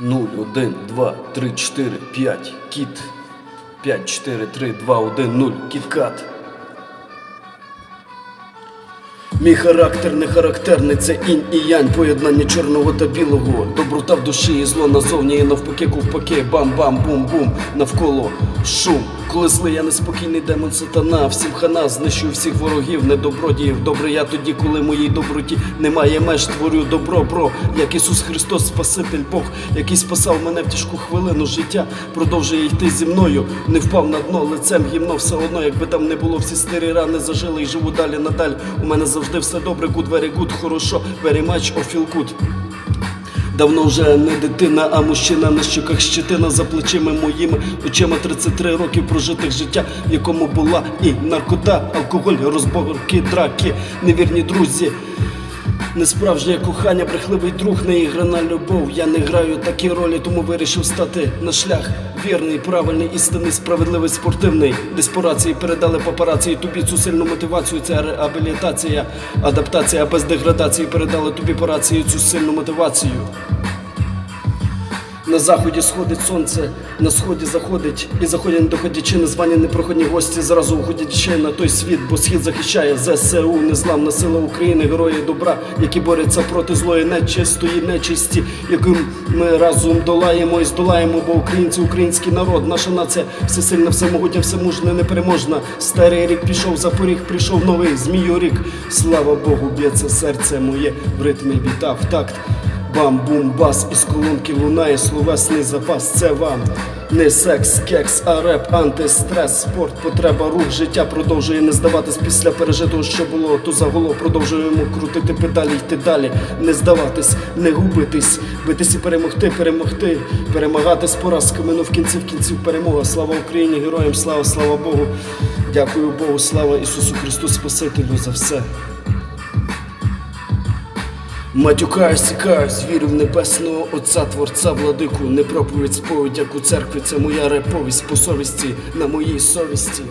0, 1, 2, 3, 4, 5, кіт. 5, 4, 3, 2, 1, 0, кіткат. Мій характер не характерний, це інь і янь, поєднання чорного та білого. Доброта в душі і зло назовні, і навпаки, ковпаки, бам-бам-бум-бум, навколо шум. Коли злий я неспокійний демон сатана, всім хана, знищую всіх ворогів, недобродіїв. Добре я тоді, коли моїй доброті немає меж, творю добро, бро, як Ісус Христос, Спаситель Бог, який спасав мене в тяжку хвилину життя, продовжує йти зі мною, не впав на дно, лицем гімно все одно, якби там не було, всі старі рани зажили і живу далі надаль. У мене завжди все добре, good, very good, хорошо, very much, feel good. Давно вже не дитина, а мужчина на щоках щетина за плечима моїми очима 33 років прожитих життя, в якому була і наркота, алкоголь, розборки, драки, невірні друзі. Несправжнє кохання, брехливий друг, неіграна любов. Я не граю такі ролі, тому вирішив стати на шлях. Вірний, правильний, істинний, справедливий, спортивний. Десь по рації передали папарації тобі цю сильну мотивацію. Це реабілітація, адаптація без деградації. Передали тобі по рації цю сильну мотивацію. На заході сходить сонце, на сході заходить, і заходять доходячи незвані непроходні гості, зразу уходять ще на той світ, бо схід захищає ЗСУ, незламна сила України, герої добра, які борються проти злої нечистої нечисті, яким ми разом долаємо і здолаємо, бо українці, український народ, наша нація всесильна, всемогутня, всемужна, непереможна. Старий рік пішов за поріг, прийшов новий змію рік. Слава Богу, б'ється серце моє в ритмі біта в такт. Бам, бум, бас, із колонки лунає словесний запас. Це вам не секс, кекс, а реп, антистрес, спорт, потреба, рух, життя продовжує не здаватись після пережитого, що було, то заголо продовжуємо крутити педалі, йти далі, не здаватись, не губитись, битись і перемогти, перемогти, перемагати з поразками. Ну в кінці в кінців перемога. Слава Україні, героям, слава, слава Богу. Дякую Богу, слава Ісусу Христу, Спасителю за все. Матюкаюсь, цікаюсь, вірю в небесного Отця, Творця, владику, не проповідь сповідь, як у церкві, це моя реповість по совісті, на моїй совісті.